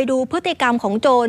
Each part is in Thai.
ไปดูพฤติกรรมของโจร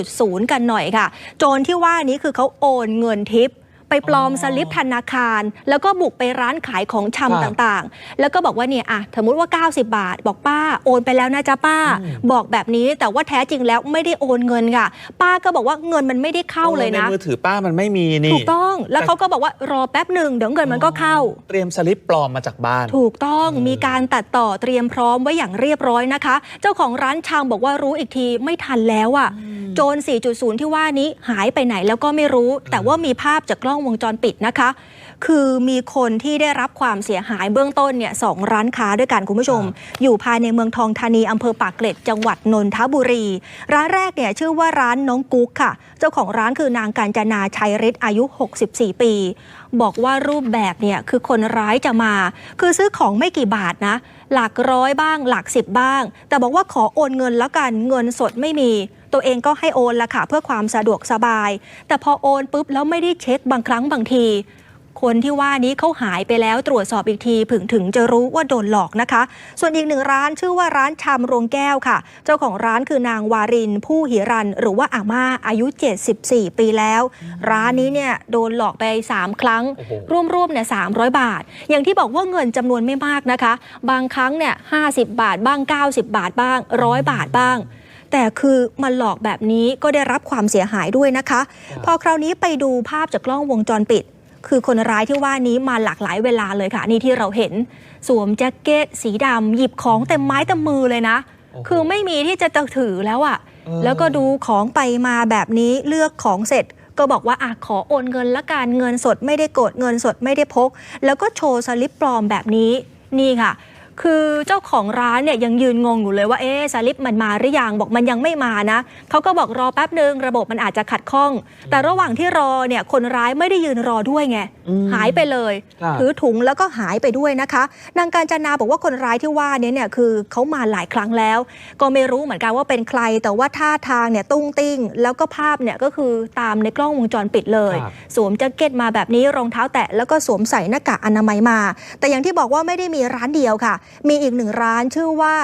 4.0 กันหน่อยค่ะ โจรที่ว่านี้คือเขาโอนเงินทิป ไปปลอมสลิปธนาคาร แล้วก็บุกไปร้านขายของชำครับต่างๆ แล้วก็บอกว่าเนี่ยอะสมมติว่า 90 บาท บอกป้าโอนไปแล้วนะจ๊ะป้าอืมบอกแบบนี้แต่ว่าแท้จริงแล้วไม่ได้โอนเงินค่ะ ป้าก็บอกว่าเงินมันไม่ได้เข้าเลยนะในมือถือป้ามันไม่มีนี่ถูกต้อง แล้วเขาก็บอกว่ารอแป๊บหนึ่งเดี๋ยวเงินมันก็เข้า เตรียมสลิปปลอมมาจากบ้าน ถูกต้องเออมีการตัดต่อเตรียมพร้อมไว้อย่างเรียบร้อยนะคะ เจ้าของร้านชำบอกว่ารู้อีกทีไม่ทันแล้วอะ่ะโจร 4.0 ที่ว่านี้หายไปไหนแล้วก็ไม่รู้ แต่ว่ามีภาพจากกล้องวงจรปิดนะคะ คือมีคนที่ได้รับความเสียหายเบื้องต้นเนี่ยสองร้านค้าด้วยกันคุณผู้ชม อยู่ภายในเมืองทองธานีอำเภอปากเกร็ดจังหวัดนนทบุรี ร้านแรกเนี่ยชื่อว่าร้านน้องกุ๊กค่ะ เจ้าของร้านคือนางการจนาชัยฤทธิ์อายุ 64 ปี บอกว่ารูปแบบเนี่ยคือคนร้ายจะมา คือซื้อของไม่กี่บาทนะ หลักร้อยบ้าง หลักสิบบ้าง แต่บอกว่าขอโอนเงินแล้วกันเงินสดไม่มี ตัวเองก็ให้โอนละค่ะเพื่อความสะดวกสบาย แต่พอโอนปุ๊บแล้วไม่ได้เช็คบางครั้งบางที คนที่ว่านี้เขาหายไปแล้วตรวจสอบอีกทีผึงถึงจะรู้ว่าโดนหลอกนะคะ ส่วนอีกหนึ่งร้านชื่อว่าร้านชำรวงแก้วค่ะ เจ้าของร้านคือนางวาริน ผู้หิรัน หรือว่าอาม่าอายุ 74 ปีแล้ว ร้านนี้เนี่ยโดนหลอกไป 3 ครั้งโอ้โหรวมๆเนี่ย300บาท อย่างที่บอกว่าเงินจำนวนไม่มากนะคะ บางครั้งเนี่ย50บาทบ้าง 90 บาทบ้าง100บาทบ้างแต่คือมันหลอกแบบนี้ก็ได้รับความเสียหายด้วยนะคะ พอคราวนี้ไปดูภาพจากกล้องวงจรปิด คือคนร้ายที่ว่านี้มาหลากหลายเวลาเลยค่ะ นี่ที่เราเห็นสวมแจ็คเก็ตสีดำหยิบของเต็มไม้เต็มมือเลยนะโอ้โหคือไม่มีที่จะถือแล้วอะ่ะเออแล้วก็ดูของไปมาแบบนี้เลือกของเสร็จก็บอกว่าอะขอโอนเงินละกันเงินสดไม่ได้กดเงินสดไม่ได้พก แล้วก็โชว์สลิปปลอมแบบนี้นี่ค่ะ คือเจ้าของร้านเนี่ยยังยืนงงอยู่เลยว่าเอ๊ะสลิปมันมาหรือยังบอกมันยังไม่มานะเขาก็บอกรอแป๊บหนึ่งระบบมันอาจจะขัดข้อง แต่ระหว่างที่รอเนี่ยคนร้ายไม่ได้ยืนรอด้วยไงอืมหายไปเลยครับถือถุงแล้วก็หายไปด้วยนะคะนางการจนาบอกว่าคนร้ายที่ว่านี้เนี่ยคือเขามาหลายครั้งแล้ว ก็ไม่รู้เหมือนกันว่าเป็นใคร แต่ว่าท่าทางเนี่ยตุ้งติ้ง แล้วก็ภาพเนี่ยก็คือตามในกล้องวงจรปิดเลยครับสวมแจ็คเก็ตมาแบบนี้รองเท้าแตะแล้วก็สวมใส่หน้ากากอนามัยมา แต่อย่างที่บอกว่าไม่ได้มีร้านเดียวค่ะมีอีกหนึ่งร้านชื่อว่า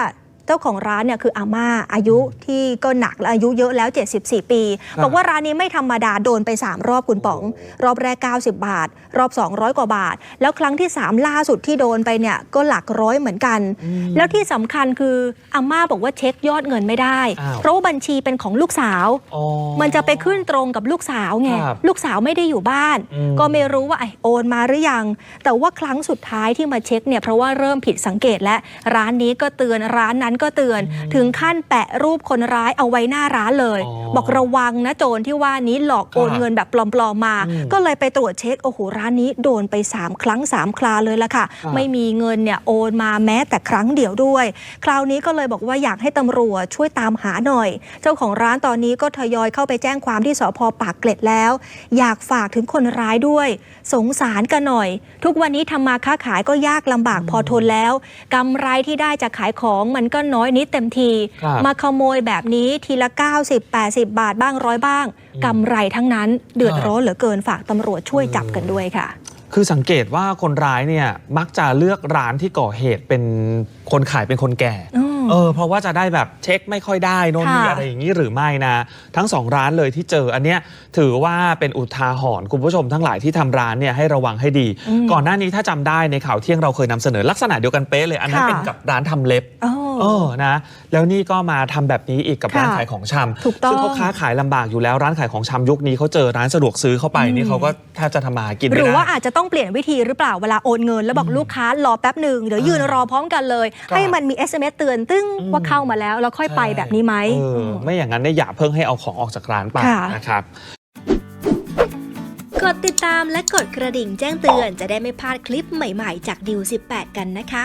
เจ้าของร้านเนี่ยคืออาม่าอายุที่ก็หนักและอายุเยอะแล้ว 74 ปีครับบอกว่าร้านนี้ไม่ธรรมดาโดนไป 3 รอบคุณป๋อง รอบแรก 90 บาท รอบ 200 กว่าบาท แล้วครั้งที่ 3 ล่าสุดที่โดนไปเนี่ยก็หลักร้อยเหมือนกันอืมแล้วที่สำคัญคืออาม่าบอกว่าเช็คยอดเงินไม่ได้อ้าวเพราะว่าบัญชีเป็นของลูกสาวอ๋อมันจะไปขึ้นตรงกับลูกสาวไงครับลูกสาวไม่ได้อยู่บ้านอืมก็ไม่รู้ว่าไอโอนมาหรือยัง แต่ว่าครั้งสุดท้ายที่มาเช็คเนี่ยเพราะว่าเริ่มผิดสังเกตและร้านนี้ก็เตือนร้านนั้นก็เตือน ถึงขั้นแปะรูปคนร้ายเอาไว้หน้าร้านเลยอ๋อบอกระวังนะโจรที่ว่านี้หลอกโอนครับเงินแบบปลอมๆมาอืมก็เลยไปตรวจเช็คโอ้โหร้านนี้โดนไป 3 ครั้ง 3 คราเลยละค่ะครับไม่มีเงินเนี่ยโอนมาแม้แต่ครั้งเดียวด้วย คราวนี้ก็เลยบอกว่าอยากให้ตำรวจช่วยตามหาหน่อย เจ้าของร้านตอนนี้ก็ทยอยเข้าไปแจ้งความที่สพปากเกร็ดแล้ว อยากฝากถึงคนร้ายด้วย สงสารกันหน่อย ทุกวันนี้ทำมาค้าขายก็ยากลำบากพอทนแล้วกำไรที่ได้จากขายของมันก็น้อยนิดเต็มที ครับมาขโมยแบบนี้ทีละ 90 80 บาทบ้างร้อยบ้างกำไรทั้งนั้นเดือดร้อนเหลือเกินฝากตำรวจช่วยจับกันด้วยค่ะ คือสังเกตว่าคนร้ายเนี่ยมักจะเลือกร้านที่ก่อเหตุเป็นคนขายเป็นคนแก่ อืมเออ เพราะว่าจะได้แบบเช็คไม่ค่อยได้โน่นนี่ค่ะ อะไรอย่างนี้หรือไม่นะ ทั้งสองร้านเลยที่เจออันเนี้ยถือว่าเป็นอุทาหรณ์คุณผู้ชมทั้งหลายที่ทำร้านเนี่ยให้ระวังให้ดีอืมก่อนหน้านี้ถ้าจำได้ในข่าวเที่ยงเราเคยนำเสนอลักษณะเดียวกันเป๊ะเลยอันนั้นค่ะ เป็นกับร้านทำเล็บโอ้ เออนะ แล้วนี่ก็มาทำแบบนี้อีกกับค่ะร้านขายของชำถูกต้องซึ่งเขาค้าขายลำบากอยู่แล้วร้านขายของชำยุคนี้เขาเจอร้านสะดวกซื้อเข้าไปอืมนี่เขาก็แทบจะทำมาหากินหไม่รือได้ว่าอาจจะต้องเปลี่ยนวิธีหรือเปล่าเวลาโอนเงิน แล้วบอกลูกค้ารอแป๊บหนึ่งเดี๋ยวยืนรอพร้อมกันเลยครับให้มันมี SMS เตือนตึ้งอืมว่าเข้ามาแล้วแล้วค่อยไปแบบนี้ไหมเออไม่อย่างนั้นเนี่ยอย่าเพิ่งให้เอาของออกจากร้านไปค่ะนะครับกดติดตามและกดกระดิ่งแจ้งเตือนจะได้ไม่พลาดคลิปใหม่ๆ จากดิว18 กันนะคะ